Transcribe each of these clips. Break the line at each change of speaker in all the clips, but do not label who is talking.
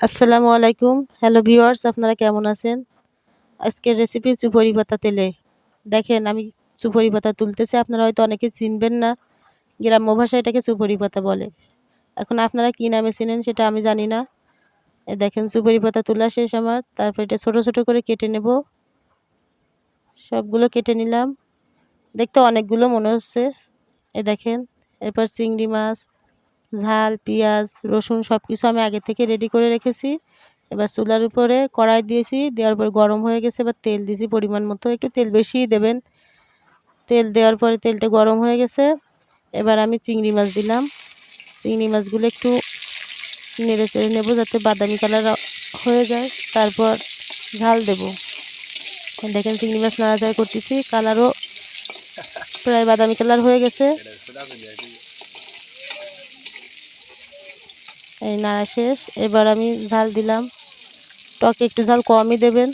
আসসালামু আলাইকুম। Hello viewers আপনারা কেমন আছেন? আজকের রেসিপি চুপড়ি পাতা তেলে। দেখেন, আমি চুপড়ি পাতা তুলতেছি, আপনারা হয়তো অনেকে চিনবেন না। গ্রাম্য ভাষায় এটাকে চুপড়ি পাতা বলে। এখন আপনারা কী নামে চিনেন সেটা আমি জানি না। দেখেন, চুপড়ি পাতা তোলা শেষ আমার। তারপর এটা ছোটো ছোটো করে কেটে নেব। সবগুলো কেটে নিলাম। দেখতে অনেকগুলো মনে হচ্ছে। এ দেখেন, এরপর চিংড়ি মাছ ঝাল, পেঁয়াজ, রসুন সব কিছু আমি আগে থেকে রেডি করে রেখেছি। এবার চুলার উপরে কড়াই দিয়েছি, দেওয়ার পর গরম হয়ে গেছে, এবার তেল দিয়েছি পরিমাণ মতো। একটু তেল বেশিই দেবেন। তেল দেওয়ার পরে তেলটা গরম হয়ে গেছে। এবার আমি চিংড়ি মাছ দিলাম। চিংড়ি মাছগুলো একটু নেড়ে চেড়ে নেব যাতে বাদামি কালার হয়ে যায়। তারপর ঝাল দেব। দেখেন চিংড়ি মাছ নাড়াচাড়া করতেছি। কালারও প্রায় বাদামি কালার হয়ে গেছে। এই নাড়া শেষ। এবার আমি ঝাল দিলাম। টকে একটু ঝাল কমই দেবেন।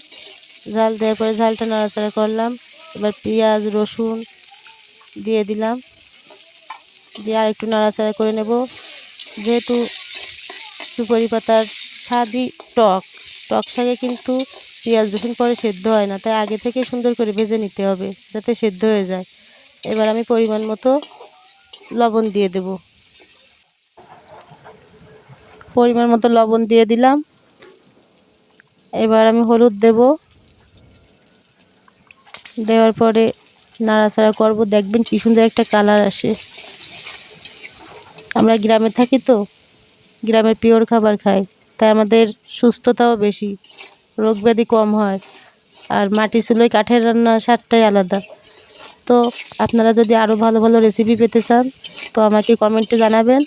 ঝাল দেওয়ার পরে ঝালটা নাড়াচাড়া করলাম। এবার পেঁয়াজ, রসুন দিয়ে দিলাম। দিয়ে আর একটু নাড়াচাড়া করে নেব। যেহেতু সুপারি পাতার স্বাদই টক। টক শাকে কিন্তু পেঁয়াজ, রসুন পরে সেদ্ধ হয় না। তাই আগে থেকে সুন্দর করে ভেজে নিতে হবে। যাতে সেদ্ধ হয়ে যায়। এবার আমি পরিমাণ মতো লবণ দিয়ে দেবো। পরিমাণ মতো লবণ দিয়ে দিলাম। এবার আমি হলুদ দেব। দেওয়ার পরে নাড়াচাড়া করব। দেখবেন কী সুন্দর একটা কালার আসে। আমরা গ্রামে থাকি তো গ্রামের পিওর খাবার খাই। তাই আমাদের সুস্থতাও বেশি, রোগ ব্যাধি কম হয়। আর মাটি চুলোয় কাঠের রান্না স্বাদটাই আলাদা। তো আপনারা যদি আরও ভালো ভালো রেসিপি পেতে চান, তো আমাকে কমেন্টে জানাবেন।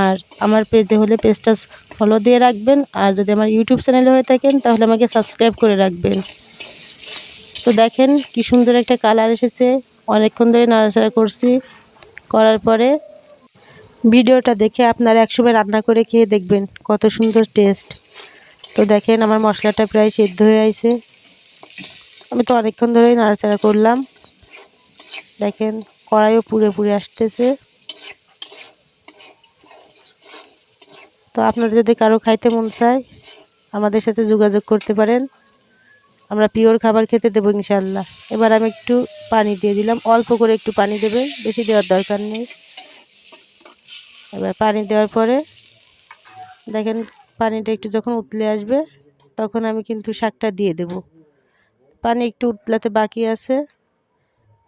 আর আমার পেজে হলে পেজটা ফলো দিয়ে রাখবেন। আর যদি আমার ইউটিউব চ্যানেলে হয়ে থাকেন, তাহলে আমাকে সাবস্ক্রাইব করে রাখবেন। তো দেখেন কি সুন্দর একটা কালার এসেছে। অনেকক্ষণ ধরে নাড়াচাড়া করছি। করার পরে ভিডিওটা দেখে আপনারা একসময় রান্না করে খেয়ে দেখবেন কত সুন্দর টেস্ট তো দেখেন আমার মশলাটা প্রায় সেদ্ধ হয়ে আইছে। আমি তো অনেকক্ষণ ধরেই নাড়াচাড়া করলাম। দেখেন কড়াইও পুড়ে পুড়ে আসতেছে। তো আপনাদের যদি কারও খাইতে মন চায়, আমাদের সাথে যোগাযোগ করতে পারেন। আমরা পিওর খাবার খেতে দেবো ইনশাল্লাহ এবার আমি একটু পানি দিয়ে দিলাম। অল্প করে একটু পানি দেবেন বেশি দেওয়ার দরকার নেই। এবার পানি দেওয়ার পরে, দেখেন পানিটা একটু যখন উতলে আসবে, তখন আমি কিন্তু শাকটা দিয়ে দেব। পানি একটু উতলাতে বাকি আছে।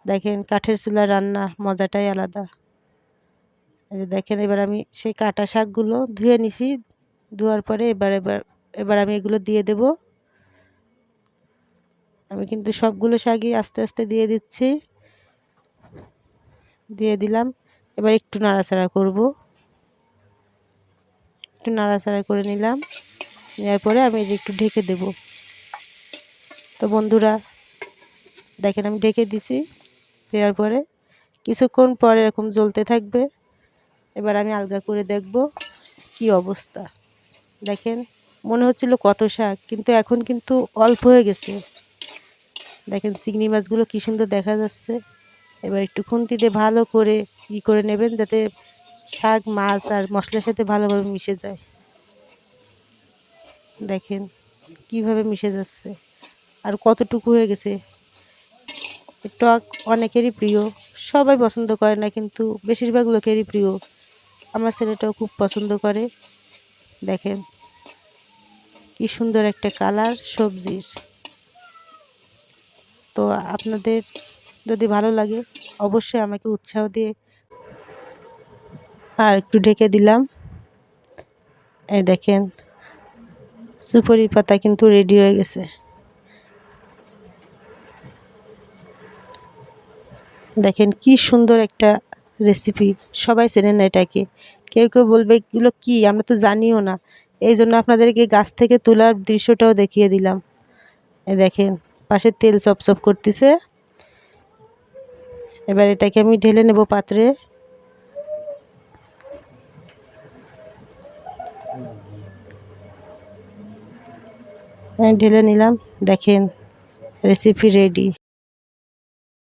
দেখেন কাঠের চুলা রান্না মজাটাই আলাদা। এই দেখেন, এবার আমি সেই কাটা শাকগুলো ধুয়ে নিছি। ধোয়ার পরে এবার এবার এবার আমি এগুলো দিয়ে দেব। আমি কিন্তু সবগুলো শাকই আস্তে আস্তে দিয়ে দিচ্ছি। দিয়ে দিলাম। এবার একটু নাড়াচাড়া করব। একটু নাড়াচাড়া করে নিলাম। নেওয়ার পরে আমি যে একটু ঢেকে দেব। তো বন্ধুরা, দেখেন আমি ঢেকে দিছি। দেওয়ার পরে কিছুক্ষণ পরে এরকম জ্বলতে থাকবে। এবার আমি আলগা করে দেখব কি অবস্থা। দেখেন, মনে হচ্ছিল কত শাক, কিন্তু এখন কিন্তু অল্প হয়ে গেছে। দেখেন, চিংড়ি মাছগুলো কী সুন্দর দেখা যাচ্ছে। এবার একটু খুন্তিতে ভালো করে ই করে নেবেন যাতে শাক, মাছ আর মশলার সাথে ভালোভাবে মিশে যায়। দেখেন, কীভাবে মিশে যাচ্ছে। আর কতটুকু হয়ে গেছে। টক অনেকেরই প্রিয়, সবাই পছন্দ করে না, কিন্তু বেশিরভাগ লোকেরই প্রিয়। আমার ছেলেটাও খুব পছন্দ করে। দেখেন কি সুন্দর একটা কালার সবজির। তো আপনাদের যদি ভালো লাগে অবশ্যই আমাকে উৎসাহ দিয়ে আর একটু ঢেকে দিলাম। এই দেখেন সুপারি পাতা কিন্তু রেডি হয়ে গেছে। দেখেন কি সুন্দর একটা রেসিপি সবাই চেনে না এটাকে। কেউ কেউ বলবে, এগুলো কী? আমরা তো জানিও না। এই জন্য আপনাদেরকে গাছ থেকে তোলার দৃশ্যটাও দেখিয়ে দিলাম। এ দেখেন, পাশে তেল সপ করতেছে। এবার এটাকে আমি ঢেলে নেব পাত্রে। ঢেলে নিলাম। দেখেন রেসিপি রেডি